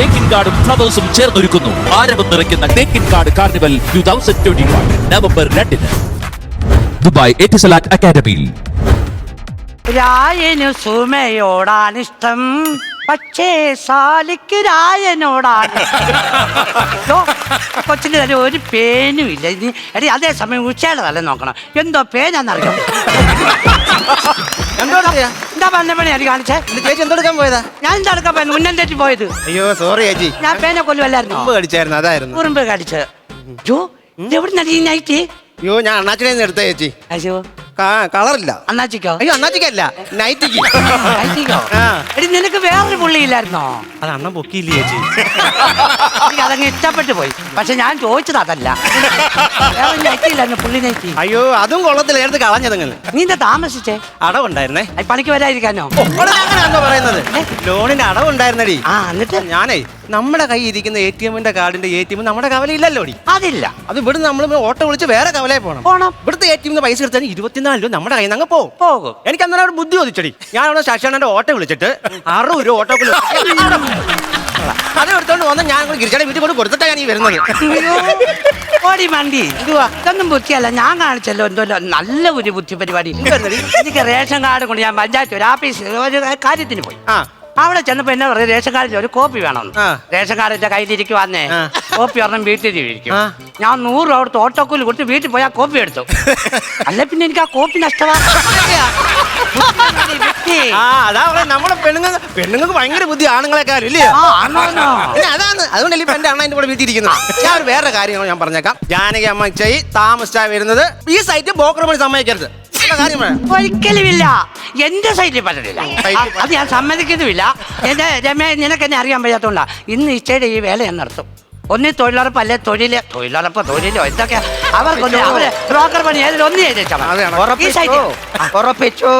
തേക്കിൻ കാർഡും ഫ്ലവേഴ്സും ചേർന്നൊരുക്കുന്നു. ആരവം നിറയ്ക്കുന്ന Thekkinkadu carnival two thousand twenty November രണ്ടിന്. ദുബായ് എറ്റിസലാറ്റ് അക്കാദമിയിൽ. രായനു സുമയോടാണിഷ്ടം. പക്ഷേ സാലിക്ക് രായനോടാണ്. കൊച്ചിന് തന്നെ ഒരു പേനും ഇല്ല. ഇനി എടി അതേസമയം ഉച്ചയുടെ തല നോക്കണം. എന്തോ പേനാന്നറിയാം? എന്തോ എന്താ പറഞ്ഞ പണി അടി കാണിച്ചേ? ചേച്ചി എന്തെടുക്കാൻ പോയതാ? ഞാൻ എന്താ എടുക്കാൻ പോയത്? ഉന്നം തെറ്റി പോയത്. അയ്യോ സോറി ചേച്ചി. ഞാൻ പേനെ കൊല്ലുമല്ലായിരുന്നു കടിച്ചായിരുന്നു അതായിരുന്നു. കുറുമ്പ് കടിച്ചത്. ജോ എവിടെ നടി നൈറ്റ് അയ്യോ ഞാൻ അണ്ണാച്ചിനെ എടുത്ത ചേച്ചി. അയ്യോ. കളറില്ല. അണ്ണാച്ചിക്കോ? അയ്യോ അന്നാച്ചിക്കല്ല നൈറ്റിക്ക്. നൈറ്റിക്കോ? ആ. എടി നിനക്ക് വേറൊരു പുള്ളിയില്ലായിരുന്നോ? അത് അണ്ണൻ പൊക്കിയില്ലേ ചേച്ചി? എനിക്ക് അതങ്ങ് ഇഷ്ടപ്പെട്ടു പോയി. പക്ഷെ ഞാൻ ചോദിച്ചത് അതല്ല. വേറെ നൈറ്റിയില്ലായിരുന്നു പുള്ളി നൈറ്റി? അയ്യോ അതും കൊള്ളത്തില്ല. എടുത്ത് കളഞ്ഞതങ്ങനെ നീ എന്താ താമസിച്ചേ? അടവുണ്ടായിരുന്നേ. ആ, പണിക്ക് വരാതിരിക്കാനോ? അങ്ങനെയാണോ പറയുന്നത്? ലോണിന് അടവ് അടവുണ്ടായിരുന്നടി. ആ എന്നിട്ട്? ഞാനേ നമ്മുടെ കൈ ഇരിക്കുന്ന എ ടി എമ്മിന്റെ കാർഡിന്റെ എ ടി എം നമ്മുടെ കവലയില്ലല്ലോടി. അതില്ല. അത് ഇവിടുന്ന് നമ്മൾ ഓട്ടോ വിളിച്ച് വേറെ കവലയിൽ പോകണം പോണം. ഇവിടുത്തെ എ ടി എമ്മിന്ന് പൈസ എടുത്താൽ 24000 എന്നാലും നമ്മുടെ കയ്യിൽ നിന്ന് അങ്ങ് പോകും. പോകും. എനിക്ക് അന്നേരം ഒരു ബുദ്ധി ചോദിച്ചടി. ഞാൻ അവിടെ ശശിയാണന്റെ ഓട്ടോ വിളിച്ചിട്ട് അറുപത് രൂപ ഓട്ടോ അത് എടുത്തോണ്ട് വന്ന് ഞാൻ ഗിരിജയുടെ വീട്ടിൽ കൊണ്ട് കൊടുത്തിട്ടാണ് ഞാൻ ഈ വരുന്നത്. ഓടി വണ്ടി എന്തുവാ? ഇതൊന്നും ബുദ്ധിയല്ല. ഞാൻ കാണിച്ചല്ലോ എന്തോ നല്ല ഒരു ബുദ്ധി പരിപാടി? എനിക്ക് റേഷൻ കാർഡ് കൊണ്ട് ഞാൻ പഞ്ചായത്ത് ഒരു ആഫീസ് ഒരു കാര്യത്തിന് പോയി. അവിടെ ചെന്നപ്പോ എന്നെ പറഞ്ഞു റേഷൻ കാർഡിൽ ഒരു കോപ്പി വേണമെന്ന്. ആ. റേഷൻ കാർഡ് എന്റെ കയ്യിലിരിക്കും വന്നേ കോപ്പി ഒരെണ്ണം വീട്ടിൽ ഇരിക്കും. ഞാൻ നൂറ് രൂപ കൊടുത്ത് ഓട്ടോക്കൂലി കൊടുത്ത് വീട്ടിൽ പോയി ആ കോപ്പി എടുത്തു. അല്ലെ പിന്നെ എനിക്ക് ആ കോപ്പി നഷ്ടമാണ് അതാ നമ്മളെ പെണ്ണുങ്ങൾ പെണ്ണുങ്ങൾക്ക് ഭയങ്കര ബുദ്ധി ആണുങ്ങളെക്കാരും ഇല്ലേ? അതാണ് അതുകൊണ്ടല്ലേ ഇപ്പൊ എന്റെ അണ്ണ എന്റെ കൂടെ ഞാൻ ഒരു വേറെ കാര്യം ഞാൻ പറഞ്ഞേക്കാം. ജാനകി അമ്മ ചെയ് താമസിച്ചാ വരുന്നത്. ഈ സൈറ്റ് ബ്രോക്കർ പണി സമ്മതിക്കരുത്. കാര്യം പറയാം. ഒരിക്കലുമില്ല. എന്റെ സൈറ്റിൽ പറ്റത്തില്ല സൈറ്റിൽ അത് ഞാൻ സമ്മതിക്കുന്നുമില്ല. എന്റെ രമേ നിനക്ക് എന്നെ അറിയാൻ വയ്യാത്തോണ്ടാ. ഇന്ന് ഇച്ചയുടെ ഈ വേല ഞാൻ നടത്തും. ഒന്നി തൊഴിലുറപ്പ് അല്ലെ തൊഴിൽ? തൊഴിലുറപ്പ് തൊഴിലോ എന്തൊക്കെ? അവർക്കൊന്നും അവർ ബ്രോക്കർ പണി ഏതിൽ ഒന്ന് അതാണ്. ഉറപ്പിച്ചു?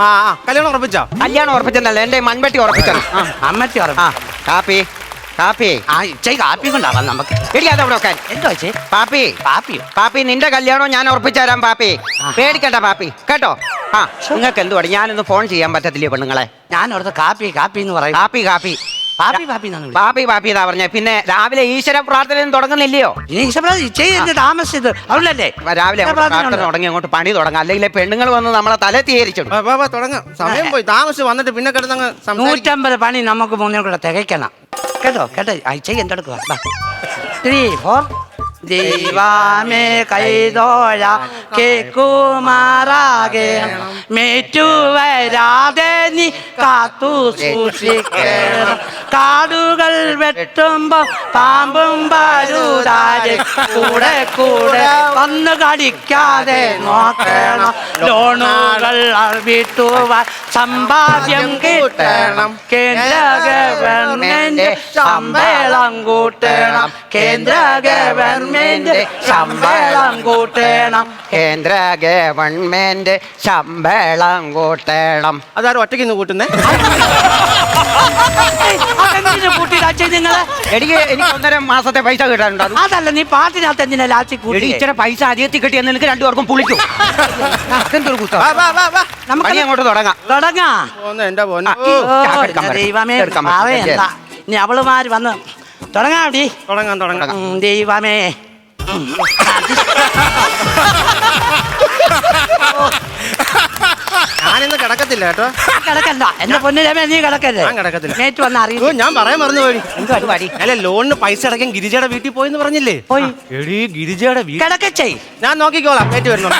ആ. ആ കല്യാണം ഉറപ്പിച്ചോ? കല്യാണം ഉറപ്പിച്ചെന്നല്ല എന്റെ മൺപെട്ടി ഉറപ്പിച്ചത് അമ്മത്തി ഉറപ്പ് കാപ്പി. കാപ്പി ആ ഇച്ചൈ കാപ്പി കൊണ്ടാവാം നമുക്ക്. എടി അവിടെ വെക്കാൻ? എന്തോ ചേ പാപ്പി. പാപ്പിയോ? പാപ്പി നിന്റെ കല്യാണം ഞാൻ ഉറപ്പിച്ചു തരാം പാപ്പി. പേടിക്കണ്ട പാപ്പി. കേട്ടോ? ആ നിങ്ങൾക്ക് എന്തുവാടി? ഞാനൊന്ന് ഫോൺ ചെയ്യാൻ പറ്റത്തില്ലേ പെണ്ണുങ്ങളെ? ഞാൻ അവിടുത്തെ കാപ്പി കാപ്പി എന്ന് പറയും. കാപ്പി കാപ്പി. പാപ്പി പാപ്പി എന്നാ പറഞ്ഞ. പിന്നെ രാവിലെ ഈശ്വര പ്രാർത്ഥന തുടങ്ങുന്നില്ലയോ? താമസിച്ചത് അവളല്ലേ രാവിലെ പ്രാർത്ഥന തുടങ്ങി അങ്ങോട്ട് പണി തുടങ്ങാം. അല്ലെങ്കിൽ പെണ്ണുങ്ങൾ വന്ന് നമ്മളെ തല തീയരിച്ചിടും. തുടങ്ങാം. സമയം പോയി. താമസിച്ച് വന്നിട്ട് പിന്നെ കിടന്നങ്ങ് നൂറ്റമ്പത് പണി നമുക്ക് മൂന്നിനും കൂടെ തികയ്ക്കണം. കേട്ടോ കേട്ടോ. അയച്ച എന്തെടുക്കുക. Three four ദൈവാമേ കൈതോഴ കേക്കുമാറാകെ. മേറ്റുവരാതെ നീ കാത്തു സൂക്ഷിക്കണം. കാടുകൾ വെട്ടുമ്പോ പാമ്പും പരുതാരെ കൂടെ കൂടെ വന്ന് കടിക്കാതെ നോക്കണം. ലോണുകൾ വിട്ടുവാൻ സമ്പാദ്യം കിട്ടണം. കേന്ദ്ര ഗവൺമെന്റ് ശമ്പളം കൂട്ടണം. കേന്ദ്ര ഗവൺമെന്റ് ശമ്പളം കൂട്ടണം. കേന്ദ്ര ഗവൺമെന്റ് ശമ്പളം കൂട്ടണം. അതാരും ഒറ്റയ്ക്ക് ഇന്ന് കൂട്ടുന്നേ? നിങ്ങൾ? എനിക്ക് എനിക്ക് ഒന്നര മാസത്തെ പൈസ കിട്ടാനുണ്ട്. അത് അതല്ല നീ പാട്ടിനകത്ത് എന്തിനാ ലാച്ചി എടി കൂട്ടി ഇച്ചിരി പൈസ അധികത്തിൽ കിട്ടിയെന്ന് നിനക്ക് രണ്ടുപേർക്കും പുളിക്കും. അതെന്തൊരു കുത്തം? വാ വാ വാ വാ. നമുക്ക് അങ്ങോട്ട് തുടങ്ങാം. തുടങ്ങാ. പോന്ന് എന്റെ പോന്നു. ദൈവമേ എടുക്കാൻ ഇനി അവളുമാര് വന്ന് തുടങ്ങാടി തുടങ്ങാം തുടങ്ങാം. ഉം, ദൈവമേ. ഞാനിന്ന് കിടക്കത്തില്ല കേട്ടോ. കിടക്കണ്ട. എന്റെ പൊന്നിരമേ നീ കിടക്കല്ലേ ഞാൻ കിടക്കത്തില്ല. നേറ്റ് വന്ന് അറിയോ ഞാൻ പറയാൻ മറന്നു പോയി എന്ത് പരിപാടി അല്ല ലോണിന് പൈസ അടക്കാൻ ഗിരിജയുടെ വീട്ടിൽ പോയെന്ന് പറഞ്ഞില്ലേ? പോയി. എടീ ഗിരിജയുടെ വീട്ടിൽ കിടക്കച്ചേ ഞാൻ നോക്കിക്കോളാം ഏറ്റു വരുന്നു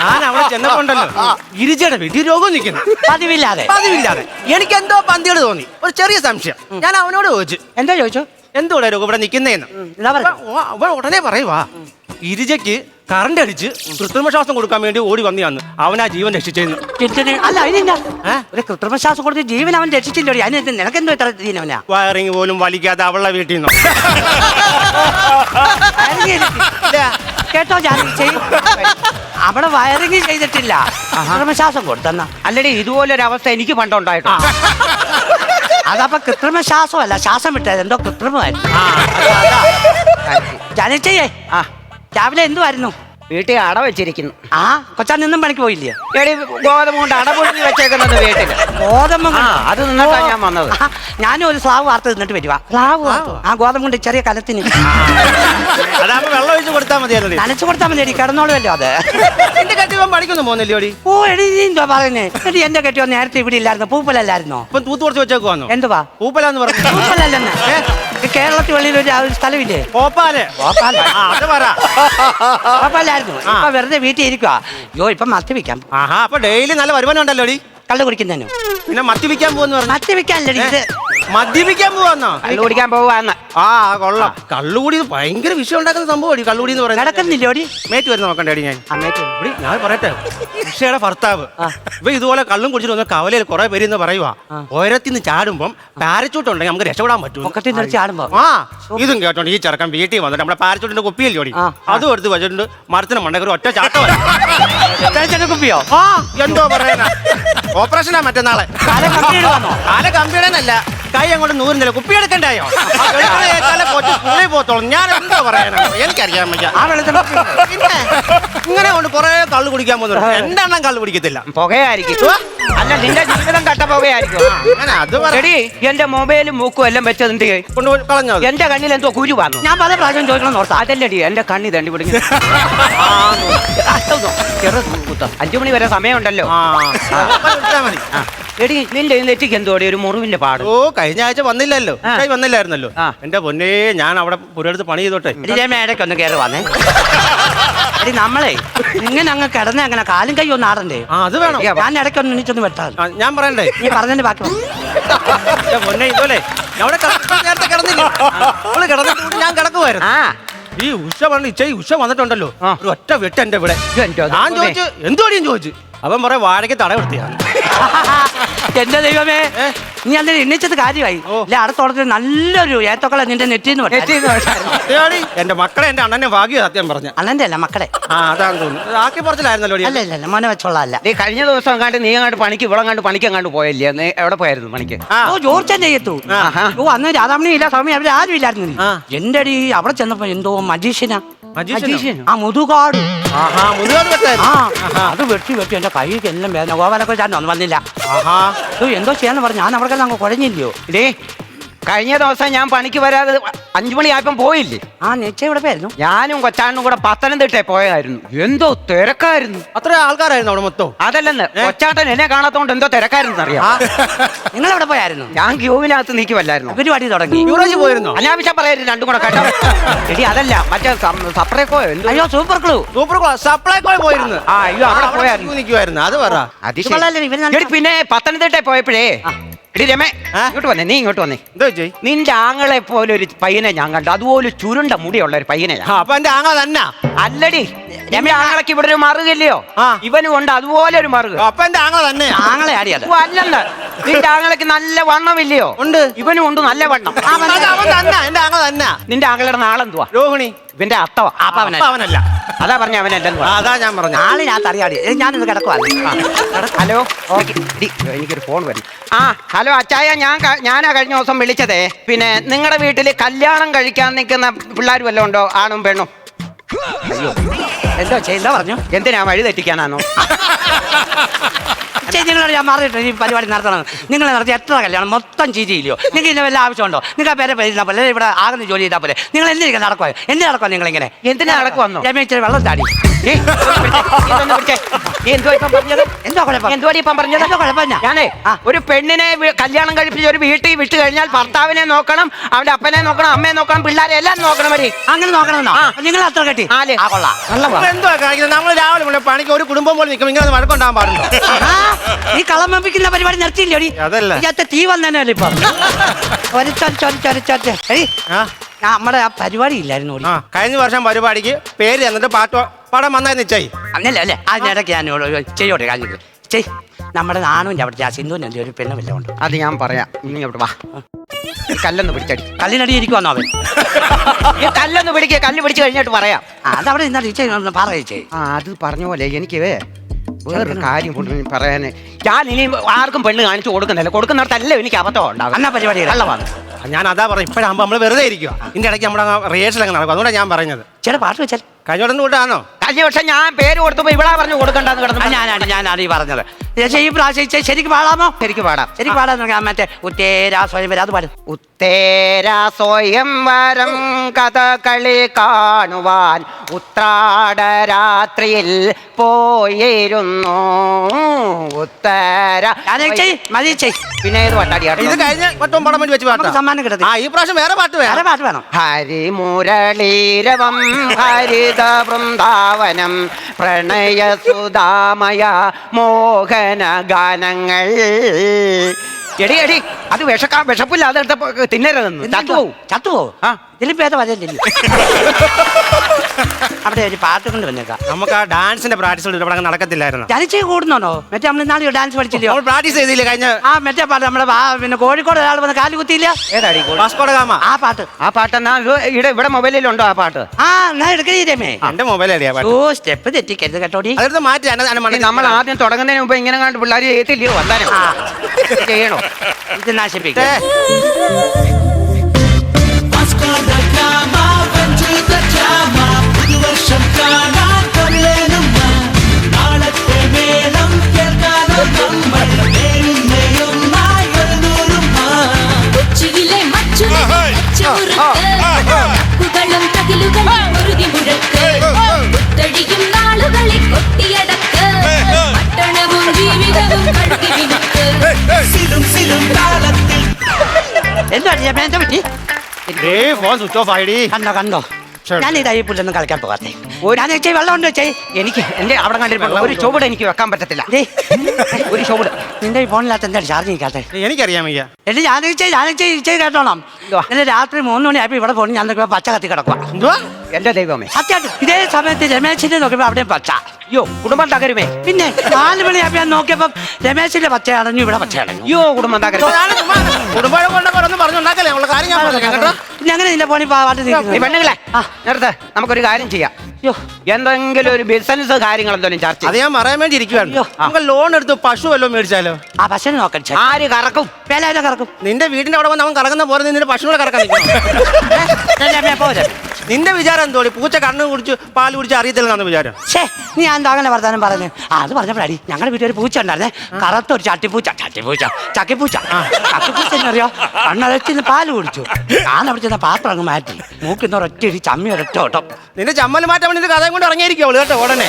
ഞാൻ അവിടെ ചെന്നപ്പോണ്ടല്ലോ ഗിരിജയുടെ വീട്ടിൽ രോഗം നിൽക്കുന്നു പതിവില്ലാതെ. പതിവില്ലാതെ. എനിക്ക് എന്തോ പന്തിയോട് തോന്നി. ഒരു ചെറിയ സംശയം. ഞാൻ അവനോട് ചോദിച്ചു. എന്താ ചോദിച്ചു? എന്തുകൂടെ രോഗം ഇവിടെ നിൽക്കുന്നേന്ന് എന്നാ പറ അവൻ ഉടനെ പറയുവാ. ഗിരിജയ്ക്ക് കറണ്ട് അടിച്ച് കൃത്രിമ ശ്വാസം കൊടുക്കാൻ വേണ്ടി ഓടി വന്നിയാന്ന്. അവനാ ജീവൻ രക്ഷിച്ചെന്ന്. അല്ല അതിനെന്താ? ഒരു കൃത്രിമ കൊടുത്ത് ജീവൻ അവൻ രക്ഷിച്ചില്ലോടി? അതിന് നിനക്കെന്തോ ഇത്ര ദീനവനാ വയറിങ് പോലും വലിക്കാതെ അവളുടെ വീട്ടിൽ നിന്നോ? കേട്ടോ ഞാൻ അവിടെ വയറിങ് ചെയ്തിട്ടില്ല. കൃത്രിമശ്വാസം കൊടുത്തെന്നാ. അല്ലടി ഇതുപോലൊരു അവസ്ഥ എനിക്ക് പണ്ടുണ്ടായിട്ടുണ്ട്. അതപ്പൊ കൃത്രിമ ശ്വാസമല്ല ശ്വാസം വിട്ടത്. എന്തോ കൃത്രിമമായിരുന്നു. ജാനിച്ചേ ആ. രാവിലെ എന്തുവായിരുന്നു? വീട്ടിൽ അട വെച്ചിരിക്കുന്നു. ആ കൊച്ചാ നിന്നും പണിക്ക് പോയില്ലേ? എടി ഗോതമ്പ് കൊണ്ട് അട പൊടി വെച്ചേക്കുന്നത് വീട്ടിൽ. ഗോതമ്പ് ആ അത് നിന്നിട്ടാ ഞാൻ വന്നത്. ഞാനും ഒരു സ്ലാവ് വാർത്ത നിന്നിട്ട് വരുവാ സ്ലാവ് ആ ഗോതമ്പ് കൊണ്ട് ചെറിയ കലത്തിന്. അതാകുമ്പോ വെള്ളം ഒഴിച്ച് കൊടുത്താൽ മതിയായിരുന്നു നനച്ചു കൊടുത്താൽ മതി എടി കിടന്നോളുമല്ലോ അത്. എന്റെ കെട്ടിവൻ പണിക്കൊന്നും പോകുന്നില്ലേ ഓ എടി നീ എന്തോ എടി എന്റെ കെട്ടിയോ നേരത്തെ ഇവിടെ ഇല്ലായിരുന്നു പൂപ്പലല്ലായിരുന്നോ? ഇപ്പം തൂത്ത് കുറച്ച് വെച്ചേക്കുവാന്നോ? എന്തുവാ? പൂപ്പലാന്ന് പറഞ്ഞു. പൂപ്പലല്ലെന്ന്. കേരളത്തിൽ വെളിയിൽ ഒരു ആ ഒരു സ്ഥലമില്ലേ? പോപ്പാൽ. ആ അത് പറ. പൂപ്പലായിരുന്നു ഇപ്പൊ വെറുതെ വീട്ടിൽ ഇരിക്കുക യോ ഇപ്പൊ മത്തി വിൽക്കാം. ആഹാ അപ്പൊ ഡെയിലി നല്ല വരുമാനം ഉണ്ടല്ലോ ഡി കള്ളു കുടിക്കുന്നതിനും. പിന്നെ മത്തിപ്പിക്കാൻ പോകുന്നു പറഞ്ഞു. മത്തി വിൽക്കാനല്ലേ ഇത് മദ്യപിക്കാൻ പോവാന്നോ? കള്ളു കുടിക്കാൻ പോവാന്ന്. ആ കൊള്ളാം. കള്ളുകൂടി ഭയങ്കര വിഷയം ഉണ്ടാക്കുന്ന സംഭവം കള്ളുകൂടി എന്ന് പറയുന്നത്. നടക്കുന്നില്ല ഓടി? മേറ്റ് വരുന്ന നോക്കണ്ടേ ഞാൻ. ഇവിടെ ഞാൻ പറയട്ടെ. ഉഷയുടെ ഭർത്താവ്. ഇപ്പൊ ഇതുപോലെ കള്ളും കുടിച്ചിട്ട് വന്ന കവലയിൽ കുറെ പേര് എന്ന് പറയുവാ. ഓരത്തിൽ നിന്ന് ചാടുമ്പം പാരച്ചൂട്ട് ഉണ്ടെങ്കിൽ നമുക്ക് രക്ഷപ്പെടാൻ പറ്റും. ആ. ഇതും കേട്ടോണ്ട് ഈ ചെറുക്കൻ വീട്ടിൽ വന്നിട്ട് നമ്മുടെ പാരച്ചൂട്ടിന്റെ കുപ്പിയല്ലേ ഓടി? അതും എടുത്ത് വെച്ചിട്ടുണ്ട് മരത്തിന് മണ്ടക്കൊരു ഒറ്റ ചാട്ടം കുപ്പിയോ? ആ എന്തോ പറയാനാ ഓപ്പറേഷനാ മറ്റന്നാളെ. കാല കമ്പിയുടെ വന്നോ? കാല കമ്പിയുടെന്നല്ല കൈ അങ്ങോട്ട് നൂറില്ല കുപ്പി എടുക്കണ്ടായോ സ്കൂളിൽ പോത്തോളും. ഞാൻ എന്താ പറയാനോ എനിക്കറിയാൻ വയ്യ. ആ വെള്ളത്തിൽ പിന്നെ ഇങ്ങനെ കൊണ്ട് കുറെ കള്ളു കുടിക്കാൻ പോകുന്നു അണ്ണം കള്ളു കുടിക്കത്തില്ല. പുകയായിരിക്കും. അല്ല നിന്റെ ജീവിതം കട്ട പുകയായിരിക്കും. എടി എന്റെ മൊബൈലും മൂക്കും എല്ലാം വെച്ചതിന്റെ കൊണ്ടുപോയി കളഞ്ഞോ എന്റെ കണ്ണിൽ എന്തോ കുരു വന്നു ഞാൻ പല പ്രാവശ്യം ചോദിക്കണം ഓർത്ത. അതല്ലടി എന്റെ കണ്ണി തണ്ടി പിടിഞ്ഞു. അഞ്ചു മണി വരെ സമയമുണ്ടല്ലോ. എടി നിന്റെ നെറ്റിക്ക് എന്തോടി ഒരു മുറിവിന്റെ പാട്. ഓ കഴിഞ്ഞ ആഴ്ച വന്നില്ലല്ലോ. കൈ വന്നില്ലായിരുന്നല്ലോ. എന്റെ പൊന്നേ ഞാൻ അവിടെ പുരടുത്ത് പണി ചെയ്തോട്ടെ. ഒന്ന് കയറി വന്നേ എടി നമ്മളെ ഇങ്ങനെ അങ്ങ് കിടന്ന അങ്ങനെ കാലും കൈ ഒന്ന് ആടണ്ടേ? അത് വേണം. ഞാൻ ഇടയ്ക്ക് ഒന്ന് വെട്ടാൻ ഞാൻ പറയണ്ടേ? നീ പറഞ്ഞതിന്റെ ബാക്കി പൊന്നെ ഇതുപോലെ അവിടെ നേരത്തെ കിടന്നില്ല? അവൾ കിടന്നിട്ട് ഞാൻ കിടക്കുമായിരുന്നു ആ. ഈ ഉഷ പറഞ്ഞു ഇച്ച ഉഷ വന്നിട്ടുണ്ടല്ലോ. ഒരു ഒറ്റ വെട്ട് എന്റെ ഇവിടെ. ഞാൻ ചോദിച്ചു എന്തുവാടിയും ചോദിച്ചു. അവൻ പറയാ വാഴയ്ക്ക് തട കൊടുത്തിയാണ് എന്റെ ദൈവമേ? നീ അന്നേരം എണ്ണിച്ചത് കാര്യമായി. അല്ലെ അടുത്തോളത്തിൽ നല്ലൊരു ഏത്തക്കള നിന്റെ വെട്ടാൻ. എന്റെ മക്കളെ എന്റെ അണ്ണനെ ഭാഗ്യ സത്യം പറഞ്ഞു. അണ്ണന്റെ അല്ല മക്കളെ. ആ അതാന്ന് തോന്നുന്നു. ഇത് ആക്കി പറച്ചിലായിരുന്നല്ലോ അല്ല ഇല്ല മോനെ വെച്ചോളല്ല നീ കഴിഞ്ഞ ദിവസം അങ്ങാണ്ട് നീ അങ്ങോട്ട് പണിക്ക് ഇവിടെ അങ്ങാണ്ട് പണിക്ക് അങ്ങാണ്ട് പോയല്ലേ? നീ എവിടെ പോയായിരുന്നു പണിക്ക്? ഓ ജോർച്ചന്റെ ചെയ്യത്തു. ഓ അന്ന് രാധാമണി ഇല്ല സ്വാമി അവർ ആരും ഇല്ലായിരുന്നു. എന്റെ അടി അവിടെ ചെന്നപ്പോ എന്തോ മജീഷ്യനാ? ആ മുതുകാട്. അത് വെട്ടി വെട്ടി എന്റെ കൈക്ക് എല്ലാം വേദന. ഗോപാലൊക്കെ ഞാൻ ഒന്നും വന്നില്ല എന്തോ ചെയ്യാന്ന് പറഞ്ഞു. ഞാൻ അവിടെ അങ്ങ് കുഴഞ്ഞില്ലയോ ഇല്ലേ കഴിഞ്ഞ ദിവസം ഞാൻ പണിക്ക് വരാതെ അഞ്ചു മണിയായപ്പം പോയില്ലേ? ആ നിശ്ചയം ഇവിടെ പോയായിരുന്നു. ഞാനും കൊച്ചാണ്ടും കൂടെ പത്തനംതിട്ട പോയായിരുന്നു എന്തോ തിരക്കായിരുന്നു. അത്ര ആൾക്കാരായിരുന്നു അവിടെ മൊത്തം. അതല്ലെന്ന് കൊച്ചാട്ടൻ എന്നെ കാണാത്തോണ്ട് എന്തോ തിരക്കായിരുന്നു അറിയാം നിങ്ങൾ എവിടെ പോയായിരുന്നു? ഞാൻ ക്യൂവിനകത്ത് നിൽക്കുമല്ലായിരുന്നു പരിപാടി തുടങ്ങി. യുവറാജ് പോയിരുന്നോ? അനാവശ്യം പറയരുത് രണ്ടും കൂടെ കേട്ടോ. എടി അതല്ല മറ്റേ എന്തോ? അയ്യോ super clue super clue Supplyco പോയിരുന്നു. ആ അയ്യോ അവിടെ പോയായിരുന്നു. നിൽക്കുമായിരുന്നു അത് പറ. പിന്നെ പത്തനംതിട്ട പോയപ്പോഴേ എടി രമേ ഇങ്ങോട്ട് വന്നേ നീ ഇങ്ങോട്ട് വന്നേ. എന്താ ചെയ് നിന്റെ ആങ്ങളെ പോലെ ഒരു പയ്യനെ ഞാൻ കണ്ടു. അതുപോലെ ചുരുണ്ട മുടിയുള്ള ഒരു പയ്യനെ അപ്പൊ എന്റെ ആങ്ങള തന്നെ? അല്ലടി രമേ ആങ്ങളക്ക് ഇവിടെ ഒരു മറുകില്ലയോ. ഇവനും ഉണ്ട് അതുപോലെ ഒരു മറുക. അപ്പൊ എന്റെ ആങ്ങള തന്നെ. ആങ്ങളെ ഓ, അല്ലെന്ന് നിന്റെ ആങ്ങളക്ക് നല്ല വണ്ണമില്ലയോ? ഉണ്ട്. ഇവനും ഉണ്ട് നല്ല വണ്ണം. എന്റെ ആങ്ങള തന്നെ. നിന്റെ ആങ്ങളുടെ നാളെന്തുവാ? രോഹിണി. ഇവന്റെ അത്തവ. അവനല്ല അതാ പറഞ്ഞ അവനല്ലെന്ന് അതാ ഞാൻ പറഞ്ഞു. ആളിനകത്ത് അറിയാടി. ഞാനിത് കിടക്കുവാണ് ഹലോ? ഡി, എനിക്കൊരു ഫോൺ വരും. ആ ഹലോ അച്ചായ ഞാൻ ഞാനാ കഴിഞ്ഞ ദിവസം വിളിച്ചതേ. പിന്നെ നിങ്ങളുടെ വീട്ടിൽ കല്യാണം കഴിക്കാൻ നിൽക്കുന്ന പിള്ളേർ വല്ലതും ഉണ്ടോ? ആണും പെണ്ണും? എന്തോ ചെയ്യണ്ട പറഞ്ഞു? എന്തിനാ വഴി തെറ്റിക്കാനാണോ നിങ്ങളോട് ഞാൻ മാറിയിട്ട് ഈ പരിപാടി നടത്തണം. നിങ്ങൾ നടത്തി എത്ര കല്യാണം? മൊത്തം ചീറ്റിയില്ലയോ നിങ്ങൾക്ക് ഇതിന് വല്ല ആവശ്യമുണ്ടോ? നിങ്ങൾ ആ പേരെ പേരിൽ പോലെ ഇവിടെ ആകുന്ന ജോലി ചെയ്താൽ പോലെ. നിങ്ങൾ എന്തിനൊക്കെ നടക്കുക എന്ത് നടക്കുക നിങ്ങൾ ഇങ്ങനെ എന്തിനാ നടക്കുവാന്നോ? രമേശ് വെള്ളം താടി. എന്തുവാ എന്തുവാ ഞാനേ. ഒരു പെണ്ണിനെ കല്യാണം കഴിപ്പിച്ച് ഒരു വീട്ടിൽ വിട്ട് കഴിഞ്ഞാൽ ഭർത്താവിനെ നോക്കണം അവന്റെ അപ്പനെ നോക്കണം അമ്മയെ നോക്കണം പിള്ളേരെ എല്ലാം നോക്കണം മതി അങ്ങനെ നോക്കണം. നിങ്ങൾ അത്ര കെട്ടി. ആ കൊള്ളാം. നല്ല വാ. എന്തോ കാണിക്കുന്നത്? നമ്മൾ രാവിലെ പണിക്ക് ഒരു കുടുംബം പോലെ നിൽക്കും ഇങ്ങനെ വഴക്കുണ്ടാകാൻ പാടുണ്ടോ? ഈ കളം വെപ്പിക്കുന്ന പരിപാടി നിർത്തിയില്ലോടി അതല്ല. ഇതിനകത്ത് തീ വന്നേനല്ലേ ഇപ്പൊ. ഒരച്ചൊരച്ചൊരച്ചൊരച്ചൊരച്ച്. ഏയ് ആ. ആ, നമ്മുടെ ആ പരിപാടി ഇല്ലായിരുന്നു ഓടി ആ കഴിഞ്ഞ വർഷം പരിപാടിക്ക് പേര് തന്നിട്ട് പാട്ട് പടം വന്നായി നിശ്ചയി അന്നല്ലേ അല്ലേ അതിനിടയ്ക്ക് ഞാൻ ഒരു- ഒരു ചെയ്യോട്ടെ കാര്യം ചെയ് നമ്മുടെ നാണുവിന്റെ അവിടെ ആ സിന്ധുവിന്റെ ഒരു പെണ്ണ് വല്ല ഉണ്ട്? അത് ഞാൻ പറയാം. നീ അവിടെ വാ. ഈ കല്ലൊന്ന് പിടിച്ചടി. കല്ലിനടി ഇരിക്കുവാന്നോ അവൻ? ഈ കല്ലൊന്ന് പിടിക്കുക കല്ല് പിടിച്ച് കഴിഞ്ഞിട്ട് പറയാം. ആ, അതവിടെ ഇന്നാ ചേച്ചി പറയിച്ചേ ആ അത് പറഞ്ഞ പോലെ എനിക്ക് വേറൊരു കാര്യം കൊണ്ട് പറയാന്. ഞാൻ ഇനി ആർക്കും പെണ്ണ് കാണിച്ചു കൊടുക്കുന്നില്ല. കൊടുക്കുന്നിടത്തല്ല എനിക്ക് അബദ്ധം ഉണ്ടാവും അന്നാ പരിപാടി? കള്ളമാണ് ഞാൻ അതാ പറഞ്ഞു ഇപ്പോഴാകുമ്പോൾ നമ്മൾ വെറുതെ ഇരിക്കുക ഇതിന്റെ ഇടയ്ക്ക് നമ്മുടെ റിഹേഴ്സൽ അങ്ങ് നടക്കും. അതുകൊണ്ടാണ് ഞാൻ പറഞ്ഞത്. ചില പാട്ട് വെച്ചാൽ? കഴിഞ്ഞോടൊന്നും കൂട്ടാണോ കഴിഞ്ഞ വർഷം ഞാൻ പേര് കൊടുത്തപ്പോ ഇവിടെ പറഞ്ഞു കൊടുക്കണ്ടെന്ന് കിടന്നു ഞാനാണ് ഞാനാണ് ഈ പറഞ്ഞത്. ഈ പ്രാവശ്യം ശരിക്കും പാടാമോ? ശരിക്ക് പാടാം. ശരിക്ക് പാടാൻ മറ്റേ ഉത്തേരാ സ്വയം വരാതെ അത് പാടും. ഉത്തേര സ്വയംവരം കഥകളി കാണുവാൻ ഉത്രാടരാത്രിയിൽ പോയിരുന്നു. ഉത്തര ഞാനേ ചെയ് മതി ചെയ്. പിന്നെ ഏത് വട്ടാടിയാണ് ഇത് കഴിഞ്ഞ വട്ടം പടം വേണ്ടി വെച്ച് പാട്ടാ. സമ്മാനം കിട്ടത്തി ആ ഈ പ്രാവശ്യം വേറെ പാട്ട് വേറെ വേറെ പാട്ട് വേണം. ഹരിമുരളീരവം ഹരിത വൃന്ദാവനം പ്രണയസുധാമയ മോഹന ഗാനങ്ങൾ എടി എടി അത് വിഷക്കാ വിഷപ്പില്ലാതെ അതെടുത്തപ്പോ തിന്നരുതെന്ന്. ചത്തുപോവും. ചത്തുപോവും? ആ. ഇതിലും ഭേദം അതല്ലേ അവിടെ ഒരു പാട്ട് കൊണ്ട് വന്നേക്കാം. നമുക്ക് ആ ഡാൻസിന്റെ പ്രാക്ടീസ് ഇവിടെ നടക്കത്തില്ലായിരുന്നു. ജനിച്ച് കൂടുന്നോ മറ്റേ നമ്മൾ ഇന്നാളെ ഡാൻസ് പഠിച്ചില്ലയോ നമ്മൾ പ്രാക്ടീസ് ചെയ്തില്ല കഴിഞ്ഞ ആ മറ്റേ പാട്ട് നമ്മളെ വാ- പിന്നെ കോഴിക്കോട് ഒരാൾ വന്ന് കാലു കുത്തിയില്ല? ആ പാട്ട്. ആ പാട്ട് എന്നാ ഇവിടെ ഇവിടെ മൊബൈലിലുണ്ടോ ആ പാട്ട്? ആ എന്നാ എടുക്കണേ എന്റെ മൊബൈൽ പാട്ട്. ഓ സ്റ്റെപ്പ് തെറ്റിക്കരുത് കേട്ടോടി അതെടുത്ത് മാറ്റി നമ്മൾ ആദ്യം തുടങ്ങുന്നതിന് മുമ്പ് ഇങ്ങനെ കണ്ട് പിള്ളേർ ഏത്തില്ലയോ വന്നാലും ആ. ചെയ്യണോ? ഇത് നശിപ്പിക്കും. புகழும் தகிலுகளும் உறுதி முழக்க. கொத்தடியும் நாளுகளை கொட்டிய ഫോൺ സ്വിച്ച് ഓഫ് ആയിടി. കണ്ടോ കണ്ടോ. ഞാൻ ഇതായി പുല്ലൊന്നും കളിക്കാൻ പോകാത്തെ ഞാൻ ചേച്ചി വെള്ളം ഉണ്ട് ചേച്ചി എനിക്ക് എന്റെ അവിടെ കണ്ടിരിപ്പുണ്ട് ഒരു ചുവട് എനിക്ക് വെക്കാൻ പറ്റത്തില്ല. ദേ, ഒരു ചുവട്. നിന്റെ ഈ ഫോണിനകത്ത് എന്താ ചാർജ് നിൽക്കാത്ത എനിക്കറിയാം വയ്യ. എന്റെ ഞാൻ ചേച്ചി ഞാൻ ചേച്ചി കേട്ടോണം. ഇന്നലെ രാത്രി മൂന്ന് മണിയായപ്പോ ഇവിടെ പോണി ഞാൻ നോക്കിയപ്പോ പച്ച കത്തി കിടക്കുക എന്തുവാ? എന്റെ ദൈവമേ. സത്യമായിട്ട് ഇതേ സമയത്ത് രമേശിന്റെ നോക്കിയപ്പോ അവിടെയും പച്ച. അയ്യോ കുടുംബം തകരുമേ. പിന്നെ നാല് മണിയായപ്പോ ഞാൻ നോക്കിയപ്പോ രമേശിന്റെ പച്ച അടഞ്ഞു ഇവിടെ പച്ച അടഞ്ഞു. അയ്യോ കുടുംബം തകരും കുടുംബം കൊണ്ടൊന്നും പറഞ്ഞുണ്ടാക്കല്ലേ? നമ്മളെ കാര്യം ഞാൻ പറഞ്ഞു കേട്ടോ? പിന്നെ അങ്ങനെ നിന്റെ ഫോണിൽ പാട്ട് നീ പെണ്ണുങ്ങളെ ആ. നേരത്തെ നമുക്കൊരു കാര്യം ചെയ്യാം. എന്തെങ്കിലും ഒരു ബിസിനസ് കാര്യങ്ങൾ എന്തെങ്കിലും ചർച്ച അത് ഞാൻ പറയാൻ വേണ്ടി ഇരിക്കുവാണ്. നമുക്ക് ലോൺ എടുത്ത് പശു വല്ലതും മേടിച്ചാലോ? ആ പശുവിനെ നോക്കാൻ ആര് കറക്കും? വില കറക്കും. നിന്റെ വീടിന്റെ അവിടെ വന്ന് അവൻ കറങ്ങുന്ന പോലെ നിന്റെ പശുവിനെ കറക്കാൻ നിൽക്കണം. നിന്റെ വിചാരം എന്തോടി? പൂച്ച കണ്ണു കുടിച്ച് പാൽ കുടിച്ച് അറിയത്തില്ലെന്നാണ് വിചാരം. ഷേ നീ എന്താ അങ്ങനെ വർത്താനം പറഞ്ഞു ആ അത് പറഞ്ഞപ്പോഴാടി ഞങ്ങളുടെ വീട്ടിൽ ഒരു പൂച്ച ഉണ്ടായിരുന്നേ. കറുത്ത ഒരു ചട്ടിപ്പൂച്ച ചട്ടിപ്പൂച്ച ചക്കിപ്പൂച്ച. ചക്കിപ്പൂച്ച എന്നറിയോ? കണ്ണടച്ചിന്ന് പാൽ കുടിച്ചു. ഞാൻ അവിടെ ചെന്ന പാത്രം അങ്ങ് മാറ്റി. മൂക്കിന്ന് ഒരൊറ്റ ഒരു ചമ്മി ഒരൊറ്റ ഓട്ടം. നിന്റെ ചമ്മൽ മാറ്റാൻ വേണ്ടി കഥയും കൊണ്ട് ഇറങ്ങിയിരിക്കും അവൾ കേട്ടോ ഉടനെ?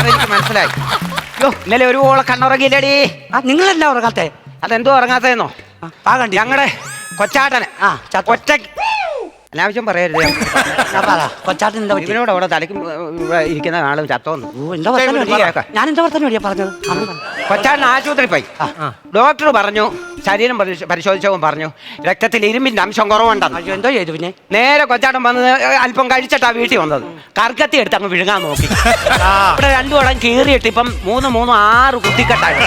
എനിക്ക് മനസ്സിലായി. യോ ഇന്നലെ ഒരു ഓളെ കണ്ണുറങ്ങിയില്ലടി ആ നിങ്ങളെല്ലാം ഉറങ്ങാത്തേ? അതെന്തോ ഉറങ്ങാത്തേന്നോ? ആ, ആ കണ്ടി ഞങ്ങളുടെ കൊച്ചാട്ടനെ. ആ, ചത്തു. അനാവശ്യം പറയരുത്. ഞാൻ പറ. കൊച്ചാട്ടിന് എന്താ പറ്റി? ഇവനോട് അവിടെ തലയ്ക്ക് ഇരിക്കുന്ന ആളും ചത്തോന്ന്. ഓ, എന്താ വർത്താനം? ഞാൻ എന്താ വർത്താനം പറഞ്ഞത്? പറ. കൊച്ചാട്ടൻ ആശുപത്രി പോയി. ഡോക്ടർ പറഞ്ഞു ശരീരം പരിശോധിച്ചവും പരിശോധിച്ചവൻ പറഞ്ഞു രക്തത്തിൽ ഇരുമ്പിന്റെ അംശം കുറവുണ്ടെന്ന്. അയ്യോ എന്തോ ചെയ്തു പിന്നെ? നേരെ കൊച്ചാട്ടൻ വന്നത് അല്പം കഴിച്ചിട്ടാ വീട്ടിൽ വന്നത്. കർക്കത്തി എടുത്ത് അങ്ങ് വിഴുങ്ങാൻ നോക്കി. ഇവിടെ രണ്ടു വടം കീറിയിട്ട് ഇപ്പം മൂന്ന് മൂന്ന് ആറ് കുത്തിക്കെട്ടായി.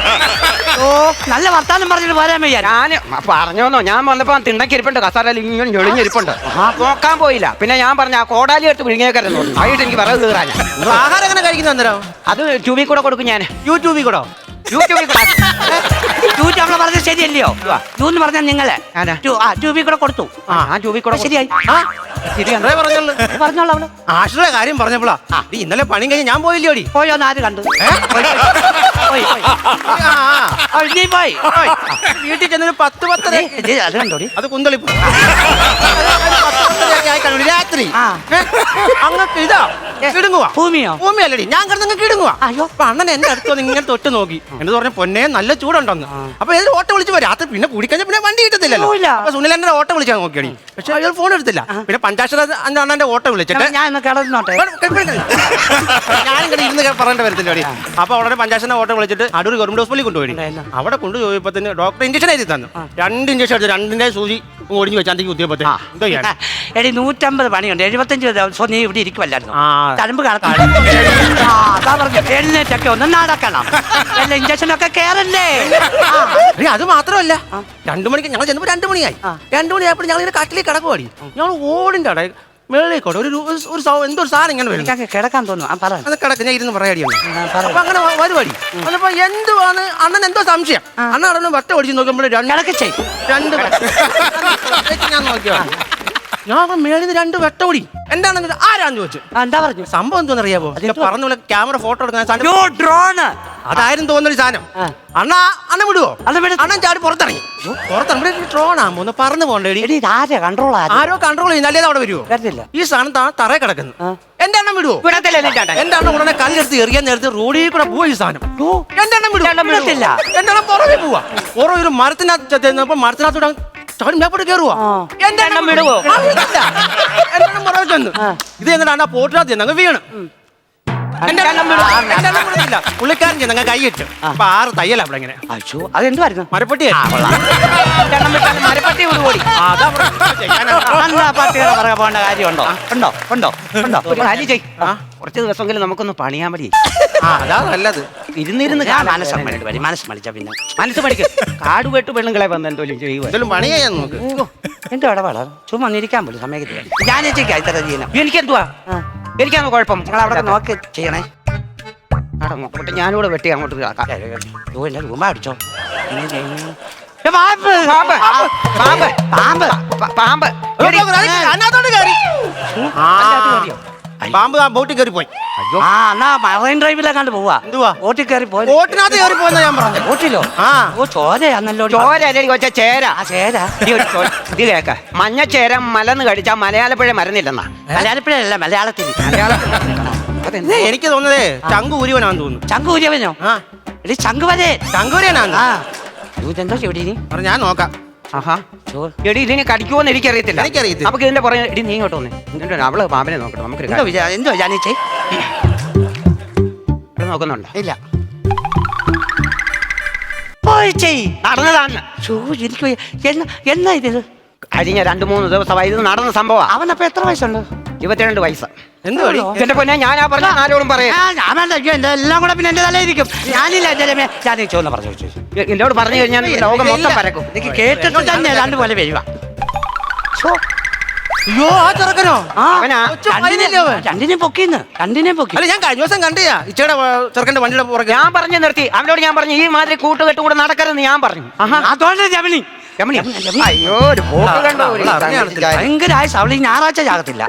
ഓ നല്ല വർത്താനം പറഞ്ഞിട്ട് പോരാൻ വയ്യ. ഞാൻ പറഞ്ഞോന്നോ. ഞാൻ വന്നപ്പോ തിണ്ടക്കിരിപ്പുണ്ട് കസാരയിൽ ഇങ്ങനെ ഞൊളിഞ്ഞിരിപ്പുണ്ട്. നോക്കാൻ പോയില്ല. പിന്നെ ഞാൻ പറഞ്ഞ ആ കോടാലി എടുത്ത് വിഴുങ്ങിയേക്കരുന്നു ആയിട്ട് എനിക്ക് വിറക് കീറാൻ നിങ്ങൾ ആഹാരം എങ്ങനെ കഴിക്കുന്ന അന്നേരം? അത് ട്യൂബിൽ കൂടെ കൊടുക്കും ഞാൻ. യൂട്യൂബിൽ കൂടോ? യൂട്യൂബിൽ കൂടെ. ടൂറ്റ് അവളെ പറഞ്ഞത് ശരിയല്ലയോ? ടൂ എന്ന് പറഞ്ഞാൽ നിങ്ങളെ. ആ ട്യൂബിൽ കൂടെ കൊടുത്തു. ആ ഞാൻ ട്യൂബിൽ കൂടെ ശരിയായി. ആ ശരി എന്താ പറഞ്ഞോളൂ പറഞ്ഞോളൂ അവൾ. ആശ്രയ കാര്യം പറഞ്ഞപ്പോളാ ഇന്നലെ പണി കഴിഞ്ഞ് ഞാൻ പോയില്ലോടി. പോയോ ആര് കണ്ടു? പോയി. ഓയ്, വീട്ടിൽ ചെന്നൊരു പത്ത് പത്തര അത് കണ്ടോടി അത് കുന്തളിപ്പ് പത്ത് പത്തരയൊക്കെ ആയി കാണും രാത്രി. ആ. ഏ? അങ്ങക്ക് ഇതാ കിടുങ്ങുവാ. ഭൂമിയോ? ഭൂമിയല്ലടി ഞാൻ കിടന്ന് കിടുങ്ങുവാ. അയ്യോ. അപ്പൊ അണ്ണൻ എന്റെ അടുത്ത് വന്ന് ഇങ്ങനെ തൊട്ട് നോക്കി. എന്ന് പറഞ്ഞ പൊന്നെ നല്ല ചൂടുണ്ടെന്ന്. അപ്പൊ ഏത് ഓട്ടോ വിളിച്ചു പോയി രാത്രി പിന്നെ കുടിക്കഴിഞ്ഞ പിന്നെ വണ്ടി കിട്ടത്തില്ലല്ലോ. ഇല്ല. അപ്പൊ സുനിലന്റെ ഓട്ടോ വിളിച്ചാൽ നോക്കിയടി. പക്ഷെ അയാൾ ഫോൺ എടുത്തില്ല. പിന്നെ പഞ്ചാക്ഷര അണ്ണന്റെ ഓട്ടോ വിളിച്ചിട്ട് ഞാൻ ഇന്ന് കിടന്നോട്ടെ. ഞാനും കൂടെ ഇരുന്ന് പറയേണ്ട വരത്തില്ലടി. അപ്പൊ അവിടെ പഞ്ചായത്തിന്റെ ഓട്ടോ വിളിച്ചിട്ട് അടൂർ ഗവൺമെന്റ് ഹോസ്പിറ്റലിൽ കൊണ്ടുപോയി. അവിടെ കൊണ്ടുപോയപ്പോ തന്നെ ഡോക്ടർ ഇഞ്ചക്ഷൻ എഴുതി തന്നു. രണ്ട് ഇഞ്ചക്ഷൻ എടുത്ത് രണ്ടിന്റെ സൂചി ഒടിഞ്ഞു വെച്ചാൽ കുത്തിയപ്പോ എന്തോ ചെയ്യാൻ എടി നൂറ്റമ്പത് പണിയുണ്ട്. എഴുപത്തഞ്ച് ദിവസം നീ ഇവിടെ ഇരിക്കുമല്ലായിരുന്നു. തഴമ്പ് കാണത്താ ആ അതാ പറഞ്ഞു. എഴുന്നേറ്റൊക്കെ ഒന്ന് നടക്കണം. അല്ല ഇഞ്ചക്ഷനൊക്കെ കേറല്ലേ? അത് മാത്രമല്ല. രണ്ടു മണിക്ക് ഞങ്ങൾ ചെന്നപ്പോ രണ്ടു മണിയായി. രണ്ടു മണിയായപ്പോൾ ഞങ്ങൾ ഇങ്ങനെ കാട്ടിലേക്ക് കിടക്കുവാടി. ഞങ്ങൾ ഓടിന്റെ അവിടെ മേളിലേക്കോട്ടെ ഒരു ഒരു എന്തോ ഒരു സാധനം ഇങ്ങനെ വരും കിടക്കാൻ തോന്നുന്നു. അത് കിടക്ക് ഞാൻ ഇരുന്ന് പറയാടി. അപ്പൊ അങ്ങനെ വരുവാടി. അന്നപ്പോ എന്തുവാന്ന് അണ്ണൻ എന്തോ സംശയം. അണ്ണൻ അടന്ന് വട്ട ഓടിച്ച് നോക്കുമ്പോൾ രണ്ട് ഞാൻ നോക്കിയോ ഞാൻ മേളിന്ന് രണ്ട് വെട്ടോടി എന്താണെന്ന് ആരാന്ന് ചോദിച്ചു? എന്താ പറഞ്ഞു? സംഭവം എന്തോന്ന് അറിയാവോ അതെന്തുവാ? പറഞ്ഞ പോലെ ക്യാമറ ഫോട്ടോ എടുക്കാൻ സാധനം. യോ ഡ്രോണ് അതായിരുന്നു തോന്നൊരു സാധനം. ആ. അണ്ണാ അണ്ണൻ വിടുവോ? അണ്ണൻ ചാടി പുറത്തിറങ്ങി. പുറത്തിറങ്ങി ട്രോണാ ഒന്ന് പറന്ന് പോകണ്ടേടി കൺട്രോൾ ആരാ? കൺട്രോൾ ചെയ്യുന്നല്ലേ അവിടെ വരുവോ? വരത്തില്ല. ഈ സാധനം താ തറ കിടക്കുന്നു. ആ. എന്റെ എണ്ണം വിടുവോ? എന്റെ ചേട്ടൻ ഉടനെ കല്ലെടുത്ത് എറിയാൻ നേരത്ത് റോഡിൽ കൂടെ പോയി ഈ സാധനം. എന്റെ എണ്ണം വിടുവോ? എന്റെ എണ്ണം എണ്ണം പുറകെ പോവാ. പുറകെ ഒരു മരത്തിനകത്ത് ചെന്നപ്പോ മരത്തിനകത്തൂടെ ചാടി മേപ്പോട്ട് കയറുവാ ആ. എന്റെ എണ്ണം വിടുവോ? ആ, വിടത്തില്ല. എന്റെ എണ്ണം പുറകെ ചെന്ന്. ഇത് എന്നിട്ട് അണ്ണാ പോട്ടിനകത്ത് ചെന്ന് അങ്ങ് വീണ് എന്റെ എണ്ണം വിടുവോ? എന്റെ എണ്ണം വിടത്തില്ല. പുള്ളിക്കാരൻ ചെന്ന് അങ്ങ് കൈയിട്ട്. അപ്പൊ ആറ് തയ്യല അവിടെ ഇങ്ങനെ. അയ്യോ അതെന്തുവായിരുന്നു? മരപ്പെട്ടി രണ്ടെണ്ണം വിട്ടാലും മരപ്പട്ടി അവിടെ ചെയ്യാനാ. അന്നാ പാർട്ടികളെ പറയാൻ പോകേണ്ട കാര്യമുണ്ടോ? ഉണ്ടോ? ഉണ്ടോ? ഉണ്ടോ? ഒരു കാര്യം ചെയ് കുറച്ച് ദിവസമെങ്കിലും നമുക്കൊന്ന് പണിയാൻ മതി. ആ അതാ നല്ലത്. ഇരുന്നിരുന്ന് ഞാൻ മനസ്സ്. മണിട്ട് വരും. മനസ്സ് മണിച്ച പിന്നെ. മനസ്സ് മണിക്ക് കാട് വെട്ട് പെണ്ണുങ്ങളെ വന്ന് എന്തോലും ചെയ്യുമോ എന്തെങ്കിലും പണി ചെയ്യാൻ നോക്ക് എന്റെ ഇടപാടാ ചുമ്മാ വന്നിരിക്കാൻ പോലും സമയത്ത് ഞാൻ ചെയ്യാം ഇത്ര ചെയ്യുന്ന എനിക്കെന്തുവാ? ആ. എനിക്കാണ് കുഴപ്പം. നിങ്ങൾ അവിടെ നോക്കി ചെയ്യണേ. അവിടെ അങ്ങോട്ട് ഞാനിവിടെ വെട്ടി അങ്ങോട്ട് കിടക്കാം റൂമ അടിച്ചോ. പാമ്പ് പാമ്പ് പാമ്പ്. പാമ്പ്. പാമ്പ്. അതിനകത്തോട്ട് കയറി പാമ്പ് ബോട്ടിൽ കയറി പോയി. ആ എന്നാ മറൈൻ ഡ്രൈവിലെങ്ങാണ്ട് പോവാ? എന്തുവാ? ബോട്ടിൽ കയറി പോയി ബോട്ടിനകത്ത് കയറി പോയെന്നാ ഞാൻ പറഞ്ഞു ഓട്ടിലോ ആ. ഓ ചോരയാന്നല്ലോ ചോര കൊച്ച ചേര. ആ ചേര? ഇത് കേക്ക. മഞ്ഞച്ചേര മലന്ന് കടിച്ചാ മലയാളപ്പുഴ മരുന്നില്ലെന്നാ. മലയാളപ്പുഴ. മലയാളത്തിൽ അതെന്താ എനിക്ക് തോന്നുന്നത് ചങ്ക് ഉരുവനാന്ന് തോന്നുന്നു. ചങ്കൂര്യവനോ ആ. എടി ചങ്കുവരെ ചങ്കൂരിയനാന്ന് ആ. ഞാൻ നോക്കാം. ആഹാ. എടി ഇതിന് കടിക്കുമോന്ന് എനിക്കറിയത്തില്ല. എനിക്കറിയത്തില്ല. നമുക്ക് ഇതിന്റെ പുറകെ എടി നീ ഇങ്ങോട്ട് വന്നേ. എന്നിട്ട് അവൾ പാമ്പിനെ നോക്കട്ടെ നമുക്ക് എന്തോ കാര്യം. വിചാ എന്തോ ജാനിച്ചേ നോക്കുന്നുണ്ടോ? ഇല്ല. പോയി ചെയ്. നടന്നതാണ്. ചോ എനിക്ക് വയ്യ. എന്നാ എന്നാ ഇത്? കഴിഞ്ഞ രണ്ടു മൂന്ന് ദിവസമായി ഇത് നടന്ന സംഭവം. അവനപ്പൊ എത്ര വയസ്സുണ്ട്? ഇരുപത്തിരണ്ട് വയസ്സ്. എന്ത് വഴി? എന്റെ പൊന്നെ ആ പറഞ്ഞ ആരോടും പറയാം. ആ, ഞാൻ വേണ്ട അയ്യോ എന്റെ എല്ലാം കൂടെ പിന്നെ എന്റെ തലയിരിക്കും. ഞാനില്ല എന്റെ രമേ ഞാൻ ചോദിച്ചു പറഞ്ഞു ചോദിച്ചു എന്നോട് പറഞ്ഞു കഴിഞ്ഞാൽ ലോകം മൊത്തം പരക്കും. എനിക്ക് കേട്ടിട്ട് തന്നെ ഏതാണ്ട് പോലെ വരിക. അയ്യോ ആ ചെറുക്കനോ? ആ. അവനാ? കൊച്ചു പയ്യനല്ലേ അവൻ? രണ്ടിനെ പൊക്കിന്ന്. രണ്ടിനെ പൊക്കി. അല്ല ഞാൻ കഴിഞ്ഞ ദിവസം കണ്ടിയാ ഇച്ചയുടെ ചെറുക്കന്റെ വണ്ടിയുടെ പുറകെ. ഞാൻ പറഞ്ഞു നിർത്തി. അവനോട് ഞാൻ പറഞ്ഞു ഈ മാതിരി കൂട്ടുകെട്ട് കൂടെ നടക്കരുതെന്ന് ഞാൻ പറഞ്ഞു. രമണി അയ്യോ ഒരു പോക്ക് കണ്ടോ? ഒരു അവൾ അറിഞ്ഞ് കാണത്തില്ല. ഭയങ്കര ആയ അവൾ ഈ ഞായറാഴ്ച ചാകത്തില്ല.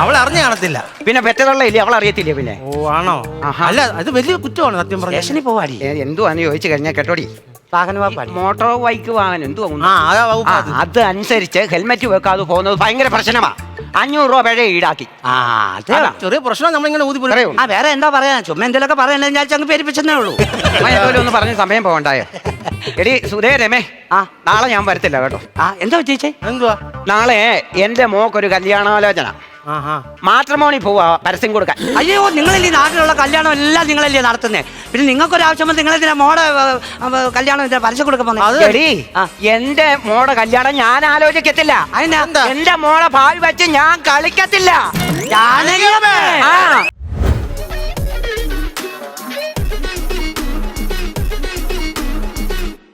അവൾ അറിഞ്ഞു കാണത്തില്ല. പിന്നെ പെറ്റതള്ള ഇല്ലേ? അവൾ അറിയത്തില്ലേ പിന്നെ? ഓ ആണോ? ആഹാ. അല്ല അത് വലിയ കുറ്റമാണ് സത്യം പറഞ്ഞു. സ്റ്റേഷനിൽ പോവാടി. ഏ, എന്തുവാന്ന് ചോദിച്ചു കഴിഞ്ഞാൽ കേട്ടോടി? വാഹന വാപ്പാടി. മോട്ടോർ ബൈക്ക് വാങ്ങാൻ എന്തുവാ ആ അതാ വകുപ്പ് ആ, അത്. അത് അനുസരിച്ച് ഹെൽമെറ്റ് വെക്കാതെ പോകുന്നത് ഭയങ്കര പ്രശ്നമാ. അഞ്ഞൂറ് രൂപ പിഴ ഈടാക്കി. ആ അതെ ചെറിയ പ്രശ്നം നമ്മളിങ്ങനെ ഊതി അറിയോ? ആ വേറെ എന്താ പറയാ? ചുമ്മാ എന്തെങ്കിലുമൊക്കെ പറയണേ വിചാരിച്ചു അങ്ങ് പേരിപ്പിച്ചെന്നേ ഉള്ളൂ. മയത്തോലും ഒന്ന് പറഞ്ഞ് സമയം പോകണ്ടായോ? എടി സുധേ രമേ ആ. നാളെ ഞാൻ വരത്തില്ല കേട്ടോ. ആ എന്താ ചേച്ചേ? എന്തുവാ? നാളെ എന്റെ മോക്കൊരു കല്യാണാലോചന. മാട്രിമോണി പോവാ പരസ്യം കൊടുക്കാൻ. അയ്യോ നിങ്ങളല്ലേ ഈ നാട്ടിലുള്ള കല്യാണം എല്ലാം നിങ്ങളല്ലേ നടത്തുന്നത് പിന്നെ നിങ്ങൾക്കൊരു ആവശ്യം വന്ന് നിങ്ങളെന്തിനാ മോടെ കല്യാണം പരസ്യം കൊടുക്കാൻ പോകുന്നത്. എന്റെ മോടെ കല്യാണം ഞാൻ ആലോചിക്കത്തില്ല? എന്റെ മോളെ ഭാവി വെച്ച് ഞാൻ കളിക്കത്തില്ല. ആ.